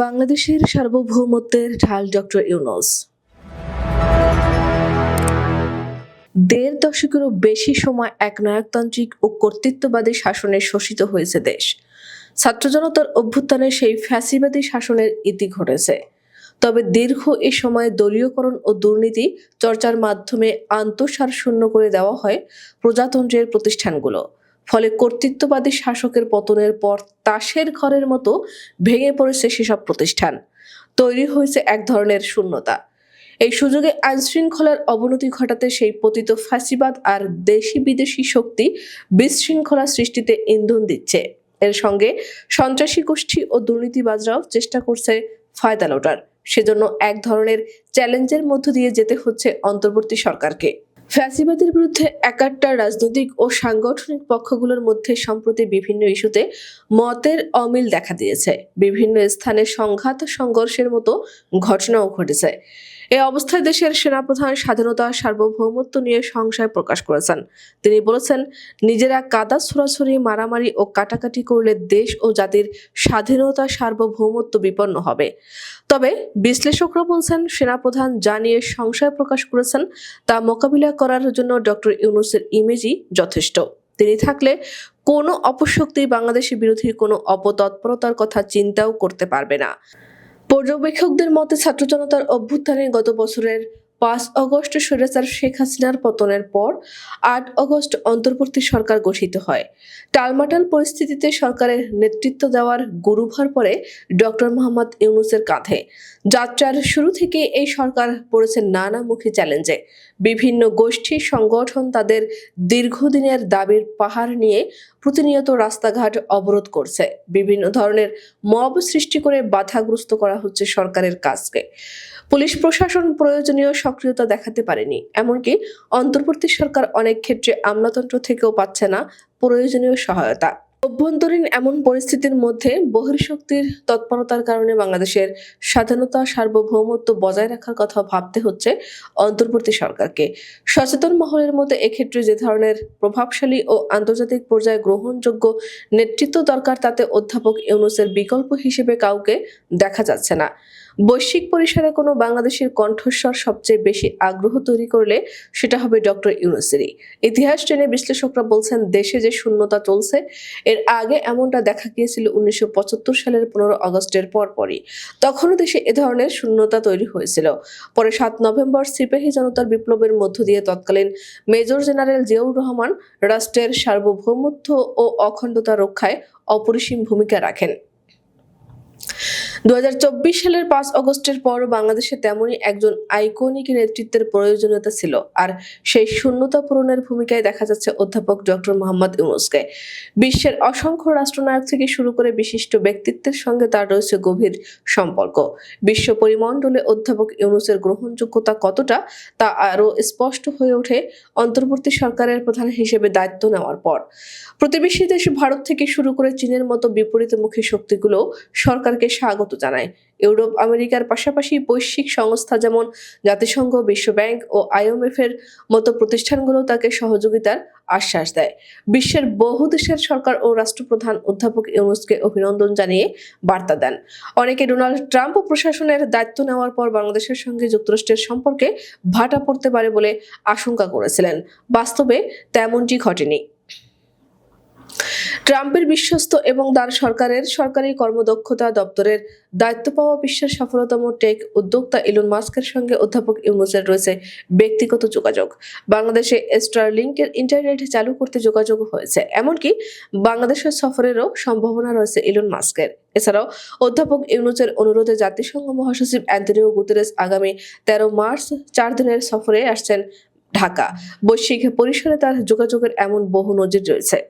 বাংলাদেশের সার্বভৌমত্বের ঢাল ডক্টর ইউনুস। দেড় দশকেরও বেশি সময় এক নায়কতান্ত্রিক ও কর্তৃত্ববাদী শাসনে শোষিত হয়েছে দেশ। ছাত্র জনতার অভ্যুত্থানে সেই ফ্যাসিবাদী শাসনের ইতি ঘটেছে। তবে দীর্ঘ এ সময়ে দলীয়করণ ও দুর্নীতি চর্চার মাধ্যমে আন্তঃসার শূন্য করে দেওয়া হয় প্রজাতন্ত্রের প্রতিষ্ঠানগুলো। ফলে কর্তৃত্ববাদী শাসকের পতনের পর তাসের ঘরের মতো ভেঙে পড়েছে সেসব প্রতিষ্ঠান। তৈরি হয়েছে এক ধরনের শূন্যতা। এই সুযোগে আইন শৃঙ্খলার অবনতি ঘটাতে সেই পতিত ফাঁসিবাদ আর দেশি বিদেশি শক্তি বিশৃঙ্খলা সৃষ্টিতে ইন্ধন দিচ্ছে। এর সঙ্গে সন্ত্রাসী গোষ্ঠী ও দুর্নীতিবাজরাও চেষ্টা করছে ফায়দা লোটার। সেজন্য এক ধরনের চ্যালেঞ্জের মধ্য দিয়ে যেতে হচ্ছে অন্তর্বর্তী সরকারকে। ফ্যাসিবাদের বিরুদ্ধে একাট্টা রাজনৈতিক ও সাংগঠনিক পক্ষগুলোর মধ্যে সম্প্রতি বিভিন্ন ইস্যুতে মতের অমিল দেখা দিয়েছে। বিভিন্ন স্থানে সংঘাত, সংঘর্ষের মতো ঘটনাও ঘটেছে। এই অবস্থায় দেশের সেনাপ্রধান স্বাধীনতা, সার্বভৌমত্ব নিয়ে সংশয় প্রকাশ করেছেন। তিনি বলেছেন, নিজেরা কাদা ছোড়াছড়ি, মারামারি ও কাটাকাটি করলে দেশ ও জাতির স্বাধীনতা, সার্বভৌমত্ব বিপন্ন হবে। তবে বিশ্লেষকরা বলছেন, সেনাপ্রধান যা নিয়ে সংশয় প্রকাশ করেছেন, তা মোকাবিলা করার জন্য ডক্টর ইউনুসের ইমেজই যথেষ্ট। তিনি থাকলে কোনো অপশক্তি বাংলাদেশের বিরোধী কোনো অপতৎপরতার কথা চিন্তাও করতে পারবে না। পর্যবেক্ষকদের মতে ছাত্র জনতার অভ্যুত্থানে গত বছরের পাঁচ অগস্ট স্বৈরাচার শেখ হাসিনার পতনের পর আট অগস্ট অন্তর্বর্তী সরকার গঠিত হয়। টালমাটাল পরিস্থিতিতে সরকারের নেতৃত্ব দেওয়ার গুরুভার পরে ডক্টর মোহাম্মদ ইউনুসের কাঁধে। যাত্রার শুরু থেকে এই সরকার পড়েছে নানামুখী চ্যালেঞ্জে। বিভিন্ন গোষ্ঠী সংগঠন তাদের দীর্ঘদিনের দাবির পাহাড় নিয়ে প্রতিনিয়ত রাস্তাঘাট অবরোধ করছে। বিভিন্ন ধরনের মব সৃষ্টি করে বাধাগ্রস্ত করা হচ্ছে সরকারের কাজকে। পুলিশ প্রশাসন প্রয়োজনীয় সক্রিয়তা দেখাতে পারেনি। এমনকি অন্তর্বর্তী সরকার অনেক ক্ষেত্রে আমলাতন্ত্র থেকেও পাচ্ছে না প্রয়োজনীয় সহায়তা। অভ্যন্তরীণ এমন পরিস্থিতির মধ্যে বহির্শক্তির তৎপরতার কারণে বাংলাদেশের স্বাধীনতা, সার্বভৌমত্ব বজায় রাখার কথা ভাবতে হচ্ছে অন্তর্বর্তী সরকারকে। সচেতন মহলের মধ্যে এক্ষেত্রে যে ধরনের প্রভাবশালী ও আন্তর্জাতিক পর্যায়ে গ্রহণযোগ্য নেতৃত্ব দরকার, তাতে অধ্যাপক ইউনুসের বিকল্প হিসেবে কাউকে দেখা যাচ্ছে না। বৈশ্বিক পরিসরে কোনো বাংলাদেশের কণ্ঠস্বর সবচেয়ে বেশি আগ্রহ তৈরি করলে সেটা হবে ডক্টর ইউনুসেরই। ইতিহাস টেনে বিশ্লেষকরা বলছেন, দেশে যে শূন্যতা চলছে, এর আগে এমনটা দেখা গিয়েছিল উনিশশো পঁচাত্তর সালের পনেরো আগস্টের পরপরই। তখনও দেশে এ ধরনের শূন্যতা তৈরি হয়েছিল। পরে সাত নভেম্বর সিপাহী জনতার বিপ্লবের মধ্য দিয়ে তৎকালীন মেজর জেনারেল জিয়াউর রহমান রাষ্ট্রের সার্বভৌমত্ব ও অখণ্ডতা রক্ষায় অপরিসীম ভূমিকা রাখেন। দু হাজার চব্বিশ সালের পাঁচ অগস্টের পর বাংলাদেশে তেমনই একজন আইকনিক নেতৃত্বের প্রয়োজনীয়তা ছিল। আর সেই শূন্যতা পূরণের ভূমিকায় দেখা যাচ্ছে অধ্যাপক ডক্টর মোহাম্মদ ইউনুসকে। বিশ্বের অসংখ্য রাষ্ট্রনায়ক থেকে শুরু করে বিশিষ্ট ব্যক্তিত্বের সঙ্গে তার রয়েছে গভীর সম্পর্ক। বিশ্ব পরিমণ্ডলে অধ্যাপক ইউনুসের গ্রহণযোগ্যতা কতটা তা আরও স্পষ্ট হয়ে ওঠে অন্তর্বর্তী সরকারের প্রধান হিসেবে দায়িত্ব নেওয়ার পর। প্রতিবেশী দেশ ভারত থেকে শুরু করে চীনের মতো বিপরীতমুখী শক্তিগুলো সরকারকে স্বাগত জানায়। ইউরোপ, আমেরিকার পাশাপাশি বৈশ্বিক সংস্থা যেমন জাতিসংঘ বিশ্ব ব্যাংক ও আইএমএফ এর মতো প্রতিষ্ঠানগুলো তাকে সহযোগিতার আশ্বাস দেয়। বিশ্বের বহু দেশের সরকার ও রাষ্ট্রপ্রধান অধ্যাপক ইউনুসকে অভিনন্দন জানিয়ে বার্তা দেন। অনেকে ডোনাল্ড ট্রাম্প প্রশাসনের দায়িত্ব নেওয়ার পর বাংলাদেশের সঙ্গে যুক্তরাষ্ট্রের সম্পর্কে ভাটা পড়তে পারে বলে আশঙ্কা করেছিলেন। বাস্তবে তেমনটি ঘটেনি। ট্রাম্পের বিশ্বস্ত এবং তার সরকারের সরকারি কর্মদক্ষতা দপ্তরের দায়িত্ব পাওয়া বিশ্বের সফলতম টেক উদ্যোক্তা ইলন মাস্কের সঙ্গে অধ্যাপক ইউনুসের রয়েছে ব্যক্তিগত যোগাযোগ। বাংলাদেশে স্টারলিংকের ইন্টারনেট চালু করতে যোগাযোগ হয়েছে। এমনকি বাংলাদেশের সফরেরও সম্ভাবনা রয়েছে ইলন মাস্কের। এছাড়াও অধ্যাপক ইউনুসের অনুরোধে জাতিসংঘ মহাসচিব অ্যান্টনিও গুতেরেস আগামী তেরো মার্চ চার দিনের সফরে আসছেন ঢাকা। বৈশ্বিক পরিসরে তার যোগাযোগের এমন বহু নজির রয়েছে।